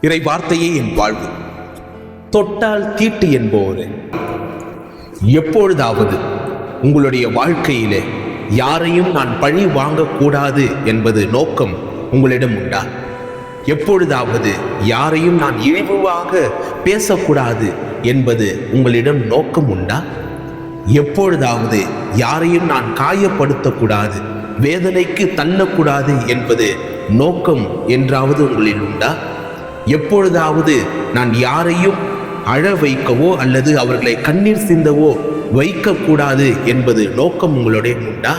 இறை வார்த்தையே என் வாழ்வு. தொட்டால் தீட்டு என்போரு. எப்பொழுதாவது உங்களுடைய வாழ்க்கையிலே யாரையும் நான் பழி வாங்கக்கூடாது என்பது நோக்கம் உங்களிடம் உண்டா? எப்பொழுதாவது யாரையும் நான் இழிவாக பேசக்கூடாது என்பது உங்களிடம் நோக்கம் உண்டா? எப்பொழுதாவது யாரையும் நான் காயப்படுத்தக்கூடாது வேதனைக்கு தள்ளக்கூடாது என்பது நோக்கம் என்றாவது உங்களில் உண்டா? எப்பொழுதாவது நான் யாரையும் அழ வைக்கவோ அல்லது அவர்களை கண்ணீர் சிந்தவோ வைக்கக்கூடாது என்பது நோக்கம் உங்களுடைய உண்டா?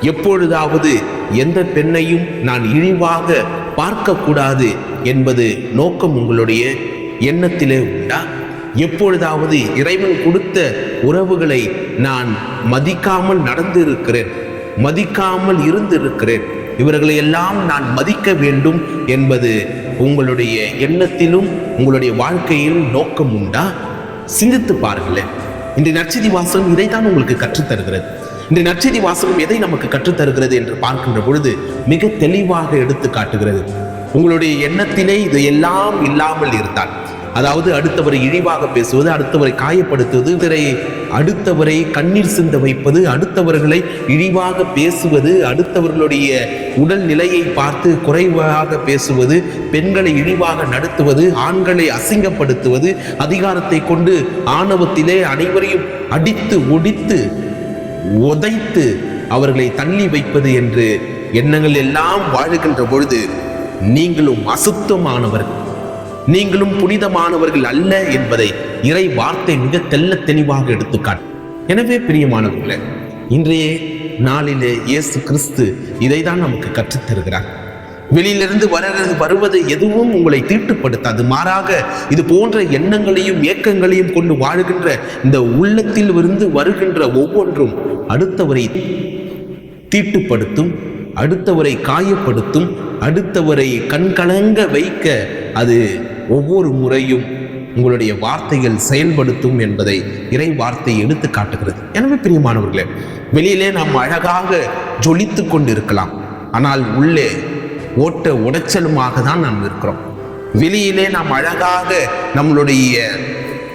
எப்பொழுதாவது எந்த பெண்ணையும் நான் இழிவாக பார்க்கக்கூடாது என்பது நோக்கம் உங்களுடைய எண்ணத்திலே உண்டா? எப்பொழுதாவது இறைவன் கொடுத்த உறவுகளை நான் மதிக்காமல் நடந்திருக்கிறேன் மதிக்காமல் இருந்திருக்கிறேன் இவர்களை எல்லாம் நான் மதிக்க வேண்டும் என்பது உங்களுடைய எண்ணத்திலும் உங்களுடைய வாழ்க்கையிலும் நோக்கம் உண்டா? சிந்தித்து பாருங்களேன். இன்றைய நற்செய்தி வாசகம் இதைத்தான் உங்களுக்கு கற்றுத்தருகிறது. இந்த நற்செய்தி வாசகம் எதை நமக்கு கற்றுத்தருகிறது என்று பார்க்கின்ற பொழுது மிக தெளிவாக எடுத்து காட்டுகிறது. உங்களுடைய எண்ணத்திலே இது எல்லாம் இல்லாமல் இருந்தால் அதாவது அடுத்தவரை இழிவாக பேசுவது அடுத்தவரை காயப்படுத்துவது பிறரை அடுத்தவரை கண்ணீர் சிந்த வைப்பது அடுத்தவர்களை இழிவாக பேசுவது அடுத்தவர்களுடைய உடல் நிலையை பார்த்து குறைவாக பேசுவது பெண்களை இழிவாக நடத்துவது ஆண்களை அசிங்கப்படுத்துவது அதிகாரத்தை கொண்டு ஆணவத்திலே அனைவரையும் அடித்து ஒடித்து உதைத்து அவர்களை தள்ளி வைப்பது என்று எண்ணங்கள் எல்லாம் வாழுகின்ற பொழுது நீங்களும் அசுத்தமானவர்கள். நீங்களும் புனிதமானவர்கள் அல்ல என்பதை இறை வார்த்தை மிக தெல்ல தெளிவாக எடுத்துக்காட்டும் எனவே பிரியமானவர்களே இன்றைய நாளிலே இயேசு கிறிஸ்து இதை தான் நமக்கு கற்றுத்தருகிறார். வெளியிலிருந்து வரது வருவது எதுவும் உங்களை தீட்டுப்படுத்தாது. மாறாக இது போன்ற எண்ணங்களையும் ஏக்கங்களையும் கொண்டு வாழுகின்ற இந்த உள்ளத்தில் இருந்து வருகின்ற ஒவ்வொன்றும் அடுத்தவரை தீட்டுப்படுத்தும் அடுத்தவரை காயப்படுத்தும் அடுத்தவரை கண்கலங்க வைக்க அது ஒவ்வொரு முறையும் உங்களுடைய வார்த்தைகள் செயல்படுத்தும் என்பதை இறை வார்த்தை எடுத்து காட்டுகிறது. எனவே பிரியமானவர்களே வெளியிலே நாம் அழகாக ஜொலித்து கொண்டிருக்கலாம். ஆனால் உள்ளே ஓட்ட உடைச்சலுமாக தான் நாம் இருக்கிறோம். வெளியிலே நாம் அழகாக நம்மளுடைய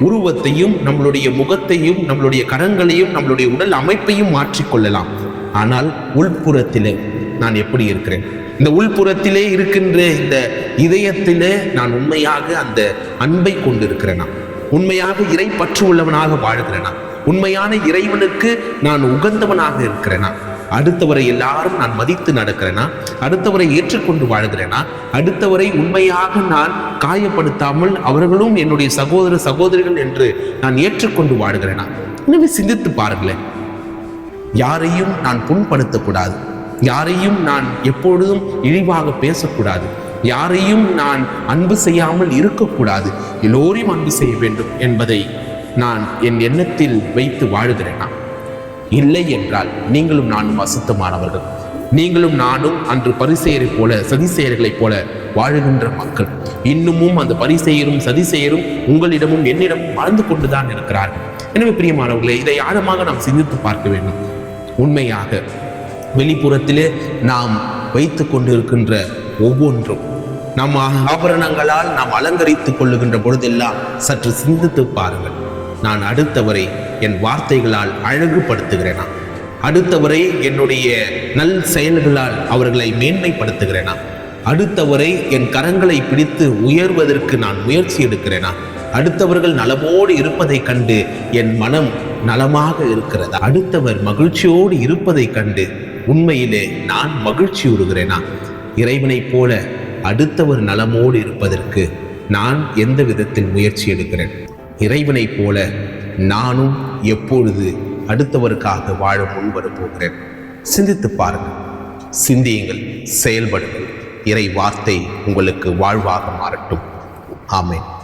உருவத்தையும் நம்மளுடைய முகத்தையும் நம்மளுடைய கரங்களையும் நம்மளுடைய உடல் அமைப்பையும் மாற்றிக்கொள்ளலாம் ஆனால் உள்புறத்திலே நான் எப்படி இருக்கிறேன்? இந்த உள்புறத்திலே இருக்கின்ற இந்த இதயத்திலே நான் உண்மையாக அந்த அன்பை கொண்டிருக்கிறேனா? உண்மையாக இறை பற்று உள்ளவனாக வாழ்கிறேனா? உண்மையான இறைவனுக்கு நான் உகந்தவனாக இருக்கிறேனா? அடுத்தவரை எல்லாரும் நான் மதித்து நடக்கிறேனா? அடுத்தவரை ஏற்றுக்கொண்டு வாழ்கிறேனா? அடுத்தவரை உண்மையாக நான் காயப்படுத்தாமல் அவர்களும் என்னுடைய சகோதர சகோதரிகள் என்று நான் ஏற்றுக்கொண்டு வாழ்கிறேனா? எனவே சிந்தித்து பாருங்களேன். யாரையும் நான் புண்படுத்தக்கூடாது. யாரையும் நான் எப்பொழுதும் இழிவாக பேசக்கூடாது. யாரையும் நான் அன்பு செய்யாமல் இருக்கக்கூடாது. எல்லோரையும் அன்பு செய்ய வேண்டும் என்பதை நான் என் எண்ணத்தில் வைத்து வாழுகிறேனா? இல்லை என்றால் நீங்களும் நானும் அசுத்தமானவர்கள். நீங்களும் நானும் அன்று பரிசெயரை போல சதிசெயர்களைப் போல வாழுகின்ற மக்கள். இன்னமும் அந்த பரிசெயரும் சதிசெயரும் உங்களிடமும் என்னிடமும் வாழ்ந்து கொண்டுதான் இருக்கிறார்கள். எனவே பிரியமானவர்களே இதை ஆழமாக நாம் சிந்தித்து பார்க்க வேண்டும். உண்மையாக வெளிப்புறத்திலே நாம் வைத்து கொண்டிருக்கின்ற ஒவ்வொன்றும் நம் ஆபரணங்களால் நாம் அலங்கரித்துக் கொள்ளுகின்ற பொழுதெல்லாம் சற்று சிந்தித்து பாருங்கள். நான் அடுத்தவரை என் வார்த்தைகளால் அழகுபடுத்துகிறேனா? அடுத்தவரை என்னுடைய நல் செயல்களால் அவர்களை மேன்மைப்படுத்துகிறேனா? அடுத்தவரை என் கரங்களை பிடித்து உயர்வதற்கு நான் முயற்சி எடுக்கிறேனா? அடுத்தவர்கள் நலமோடு இருப்பதைக் கண்டு என் மனம் நலமாக இருக்கிறதா? அடுத்தவர் மகிழ்ச்சியோடு இருப்பதைக் கண்டு உண்மையிலே நான் மகிழ்ச்சி உறுகிறேனா? இறைவனைப் போல அடுத்தவர் நலமோடு இருப்பதற்கு நான் எந்த விதத்தில் முயற்சி எடுக்கிறேன்? இறைவனைப் போல நானும் எப்பொழுது அடுத்தவருக்காக வாழ முன்வர போகிறேன்? சிந்தித்து பாருங்கள். சிந்தியுங்கள் செயல்படுங்கள். இறை வார்த்தை உங்களுக்கு வாழ்வாக மாறட்டும். ஆமேன்.